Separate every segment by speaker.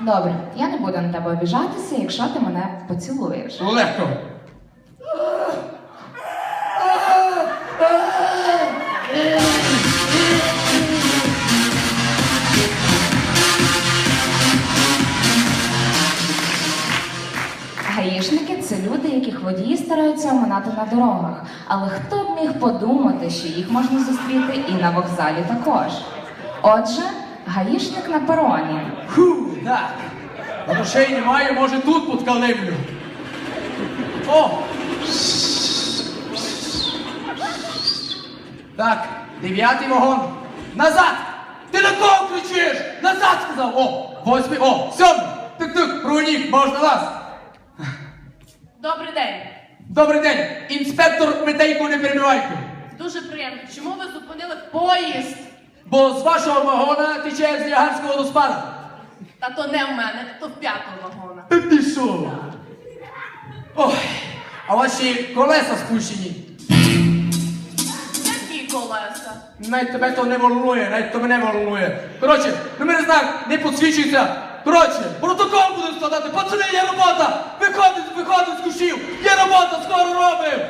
Speaker 1: Добре, я не буду на тебе обіжатися, якщо ти мене поцілуєш.
Speaker 2: Легко.
Speaker 1: Гаїшники це люди, яких водії стараються оминати на дорогах. Але хто б міг подумати, що їх можна зустріти і на вокзалі також. Отже, гаїшник на пероні.
Speaker 2: Фу, так. Грошей немає, може тут подкалимлю. О! Так, дев'ятий вагон. Назад! Ти на кого кричиш? Назад сказав! О! Восьмий, о! Сьомий! Тук-тук, проводник, можна вас!
Speaker 3: Добрий день.
Speaker 2: Добрий день! Інспектор Метейко не перебивайку.
Speaker 3: Дуже приємно. Чому ви зупинили поїзд?
Speaker 2: Бо з вашого вагона тече з Ніагарського водоспада.
Speaker 3: Та то не в мене, то в п'ятого вагона.
Speaker 2: Та ти що? Ой, а ваші колеса спущені.
Speaker 3: Які колеса?
Speaker 2: Навіть тебе то не волнує, навіть то мене волнує. Коротше, номерний знак не підсвічується. Коротше, протокол будемо складати. Пацани, є робота! Виходить, виходить з кущів! Є робота, скоро робимо!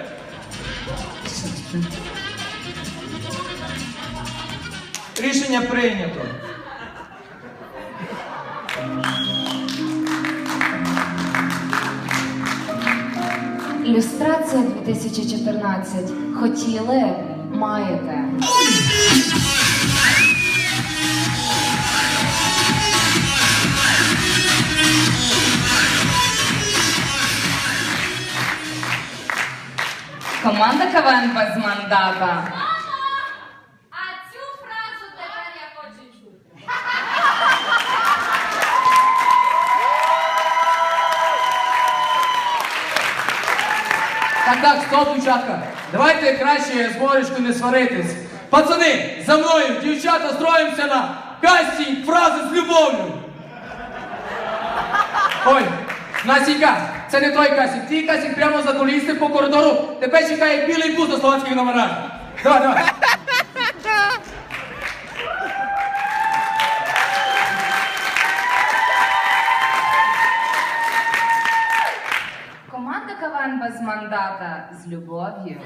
Speaker 2: Рішення прийнято.
Speaker 1: Люстрація 2014. Хотіли, маєте. Команда КВН без мандата.
Speaker 2: Так, так, стоп, дівчатка. Давайте краще з Боречкою не сваритись. Пацани, за мною, дівчата, строїмося на касі фрази з любов'ю. Ой, Насінька, це не той кастинг. Твій кастинг прямо за куліси по коридору. Тебе чекає білий бус на словацьких номерах. Давай, давай.
Speaker 1: Без мандата з любов'ю.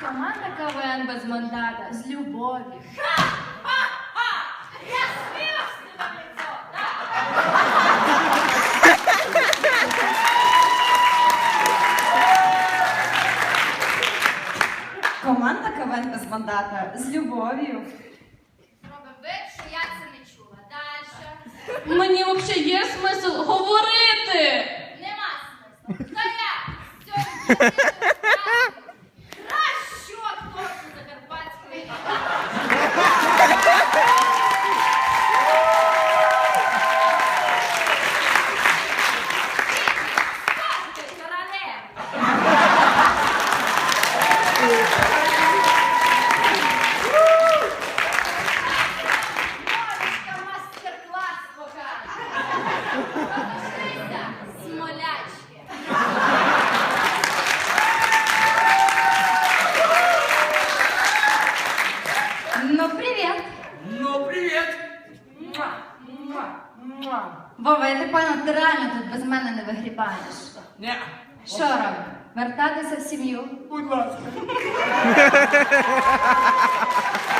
Speaker 1: Команда КВН без мандата з любов'ю.
Speaker 4: Команда КВН без мандата з любов'ю.
Speaker 5: Зробив вид, що я це не чула. Дальше.
Speaker 3: Мені взагалі є смисл говорити.
Speaker 5: Нема смислу. Та я
Speaker 4: Ну, привіт!
Speaker 2: Ну, привіт.
Speaker 4: Вова, я так понял, ти реально тут без мене не вигрібаєш.
Speaker 2: Ні,
Speaker 4: Що робимо? Вертатися в сім'ю?
Speaker 2: будь ласка.